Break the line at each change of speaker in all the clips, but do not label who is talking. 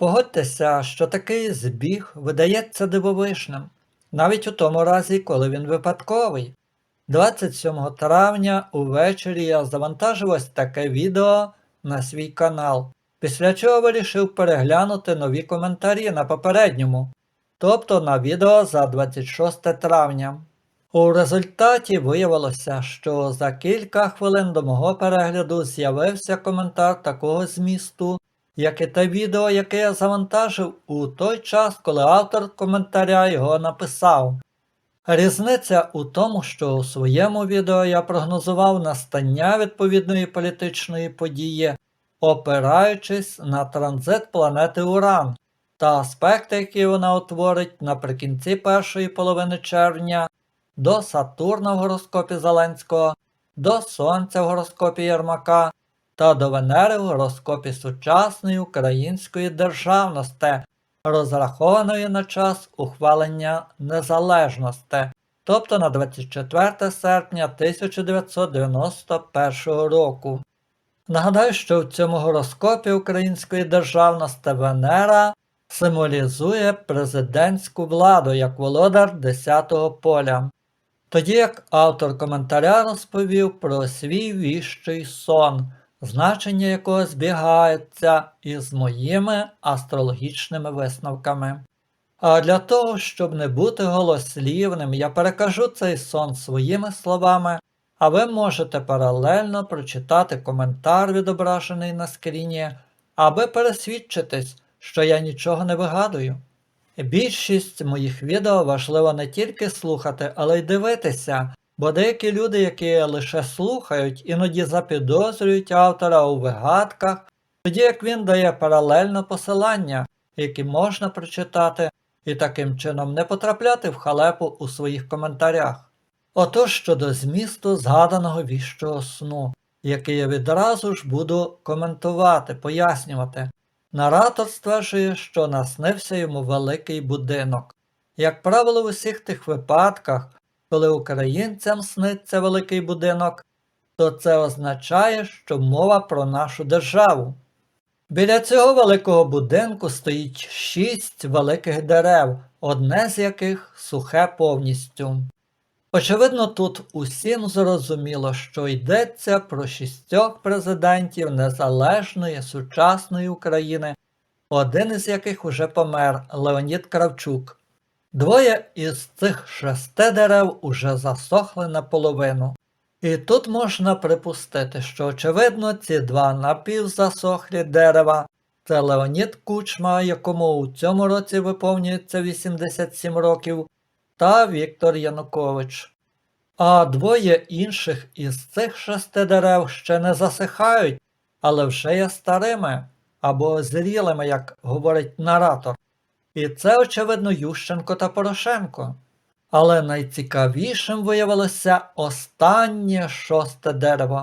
Погодьтеся, що такий збіг видається дивовижним, навіть у тому разі, коли він випадковий. 27 травня увечері я завантажив ось таке відео на свій канал, після чого вирішив переглянути нові коментарі на попередньому, тобто на відео за 26 травня. У результаті виявилося, що за кілька хвилин до мого перегляду з'явився коментар такого змісту, як і те відео, яке я завантажив у той час, коли автор коментаря його написав. Різниця у тому, що у своєму відео я прогнозував настання відповідної політичної події, опираючись на транзит планети Уран та аспекти, які вона утворить наприкінці першої половини червня до Сатурна в гороскопі Зеленського, до Сонця в гороскопі Єрмака та до Венери в гороскопі сучасної української державності, розрахованої на час ухвалення незалежності, тобто на 24 серпня 1991 року. Нагадаю, що в цьому гороскопі української державності Венера символізує президентську владу як володар 10-го поля. Тоді як автор коментаря розповів про свій віщий сон, значення якого збігається із моїми астрологічними висновками. А для того, щоб не бути голослівним, я перекажу цей сон своїми словами, а ви можете паралельно прочитати коментар, відображений на скріні, аби пересвідчитись, що я нічого не вигадую. Більшість моїх відео важливо не тільки слухати, але й дивитися, бо деякі люди, які лише слухають, іноді запідозрюють автора у вигадках, тоді як він дає паралельно посилання, які можна прочитати, і таким чином не потрапляти в халепу у своїх коментарях. Отож щодо змісту згаданого віщого сну, який я відразу ж буду коментувати, пояснювати. Наратор стверджує, що наснився йому великий будинок. Як правило, в усіх тих випадках, коли українцям сниться великий будинок, то це означає, що мова про нашу державу. Біля цього великого будинку стоїть шість великих дерев, одне з яких сухе повністю. Очевидно, тут усім зрозуміло, що йдеться про шістьох президентів незалежної сучасної України, один із яких уже помер Леонід Кравчук. Двоє із цих шести дерев уже засохли наполовину. І тут можна припустити, що очевидно ці два напівзасохлі дерева це Леонід Кучма, якому у цьому році виповнюється 87 років, та Віктор Янукович. А двоє інших із цих шести дерев ще не засихають, але вже є старими або зрілими, як говорить наратор. І це, очевидно, Ющенко та Порошенко. Але найцікавішим виявилося останнє шосте дерево.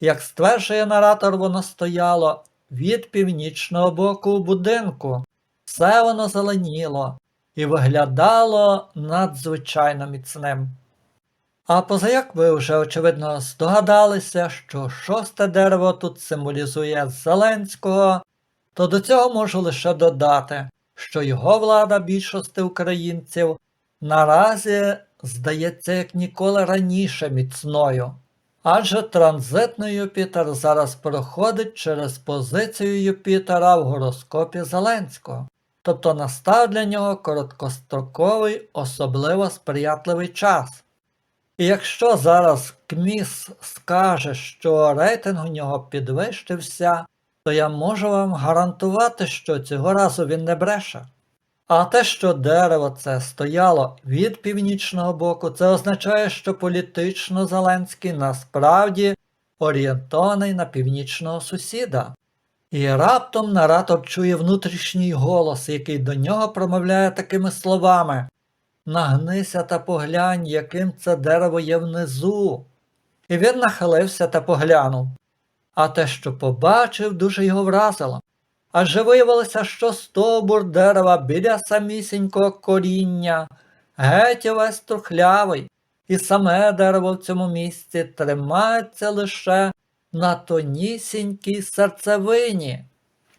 Як стверджує наратор, воно стояло від північного боку будинку. Все воно зеленіло і виглядало надзвичайно міцним. А позаяк ви вже очевидно здогадалися, що шосте дерево тут символізує Зеленського, то до цього можу лише додати, що його влада більшості українців наразі здається як ніколи раніше міцною. Адже транзитний Юпітер зараз проходить через позицію Юпітера в гороскопі Зеленського, тобто настав для нього короткостроковий, особливо сприятливий час. І якщо зараз КМІС скаже, що рейтинг у нього підвищився, то я можу вам гарантувати, що цього разу він не бреше. А те, що дерево це стояло від північного боку, це означає, що політично Зеленський насправді орієнтований на північного сусіда. І раптом наратор чує внутрішній голос, який до нього промовляє такими словами Нагнися та поглянь, яким це дерево є внизу. І він нахилився та поглянув. А те, що побачив, дуже його вразило. Адже виявилося, що стовбур дерева біля самісінького коріння, геть увесь трухлявий, і саме дерево в цьому місці тримається лише на тонісінькій серцевині.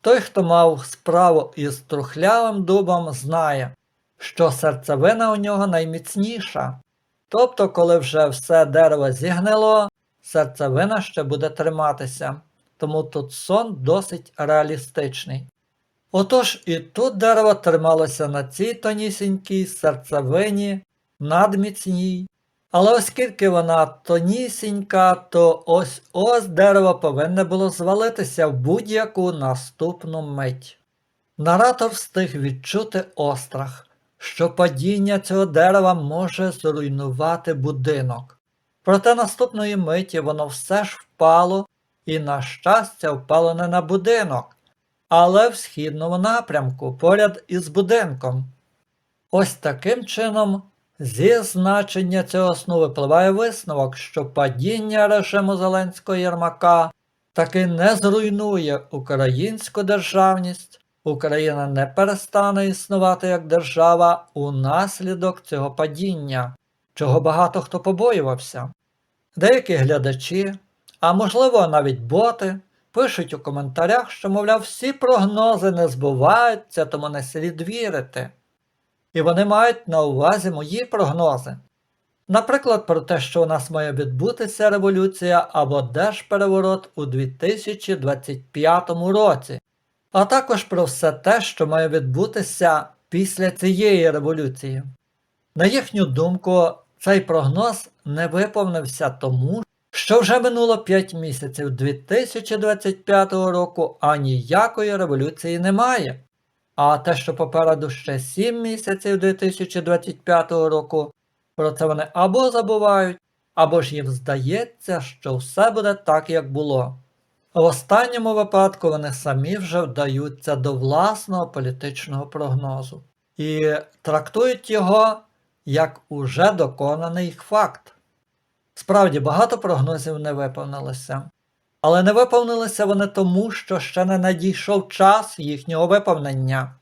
Той, хто мав справу із трухлявим дубом, знає, що серцевина у нього найміцніша. Тобто, коли вже все дерево зігнило, серцевина ще буде триматися, тому тут сон досить реалістичний. Отож і тут дерево трималося на цій тонісінькій серцевині, надміцній, але оскільки вона тонісінька, то ось ось дерево повинне було звалитися в будь-яку наступну мить. Наратор встиг відчути острах, що падіння цього дерева може зруйнувати будинок. Проте наступної миті воно все ж впало, і, на щастя, впало не на будинок, але в східному напрямку поряд із будинком. Ось таким чином, зі значення цього сну випливає висновок, що падіння режиму Зеленського Єрмака таки не зруйнує українську державність, Україна не перестане існувати як держава унаслідок цього падіння, чого багато хто побоювався. Деякі глядачі, а можливо навіть боти, пишуть у коментарях, що, мовляв, всі прогнози не збуваються, тому не слід вірити. І вони мають на увазі мої прогнози. Наприклад, про те, що у нас має відбутися революція або держпереворот у 2025 році, а також про все те, що має відбутися після цієї революції. На їхню думку, цей прогноз не виповнився тому, що вже минуло 5 місяців 2025 року, а ніякої революції немає. А те, що попереду ще 7 місяців 2025 року, про це вони або забувають, або ж їм здається, що все буде так, як було. В останньому випадку вони самі вже вдаються до власного політичного прогнозу і трактують його як уже доконаний факт. Справді багато прогнозів не виповнилося, але не виповнилися вони тому, що ще не надійшов час їхнього виповнення.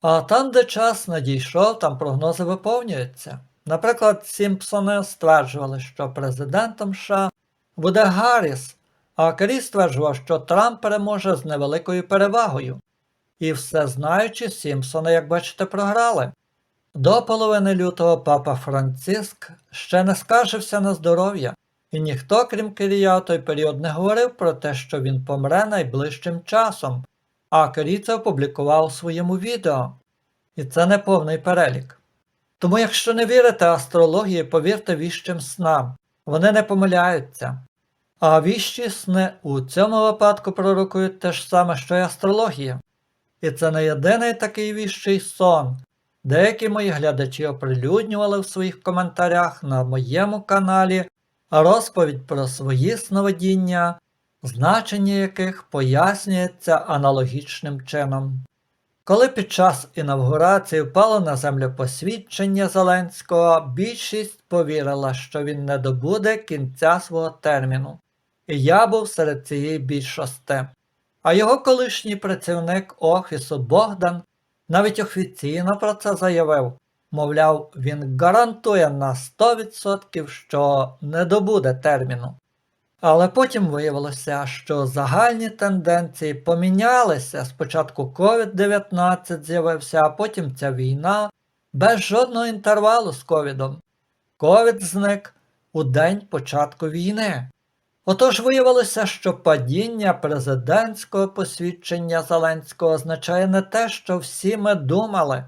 А там, де час надійшов, там прогнози виповнюються. Наприклад, Сімпсони стверджували, що президентом США буде Гарріс, а Керрі стверджував, що Трамп переможе з невеликою перевагою. І все знаючи, Сімпсони, як бачите, програли. До половини лютого папа Франциск ще не скаржився на здоров'я, і ніхто, крім Кирія, той період не говорив про те, що він помре найближчим часом, а Кирій це опублікував у своєму відео. І це не повний перелік. Тому, якщо не вірите астрології, повірте віщим снам, вони не помиляються. А віщі сни у цьому випадку пророкують те ж саме, що й астрологія. І це не єдиний такий віщий сон. Деякі мої глядачі оприлюднювали в своїх коментарях на моєму каналі розповідь про свої сновидіння, значення яких пояснюється аналогічним чином. Коли під час інавгурації впало на землю посвідчення Зеленського, більшість повірила, що він не добуде кінця свого терміну, і я був серед цієї більшості. А його колишній працівник офісу Богдан навіть офіційно про це заявив. Мовляв, він гарантує на 100%, що не добуде терміну. Але потім виявилося, що загальні тенденції помінялися. Спочатку COVID-19 з'явився, а потім ця війна без жодного інтервалу з ковідом. Ковід зник у день початку війни. Отож виявилося, що падіння президентського посвідчення Зеленського означає не те, що всі ми думали,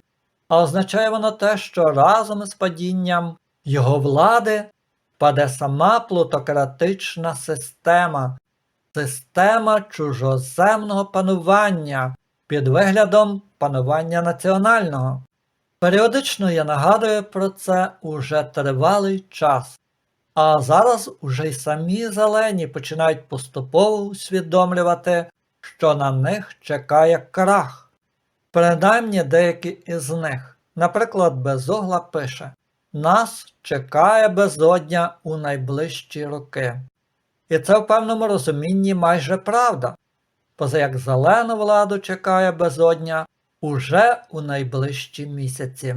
а означає воно те, що разом із падінням його влади паде сама плутократична система, система чужоземного панування під виглядом панування національного. Періодично я нагадую про це уже тривалий час. А зараз уже й самі зелені починають поступово усвідомлювати, що на них чекає крах. Принаймні деякі із них. Наприклад, Безогла пише Нас чекає безодня у найближчі роки. І це в певному розумінні майже правда, поза як зелену владу чекає безодня уже у найближчі місяці.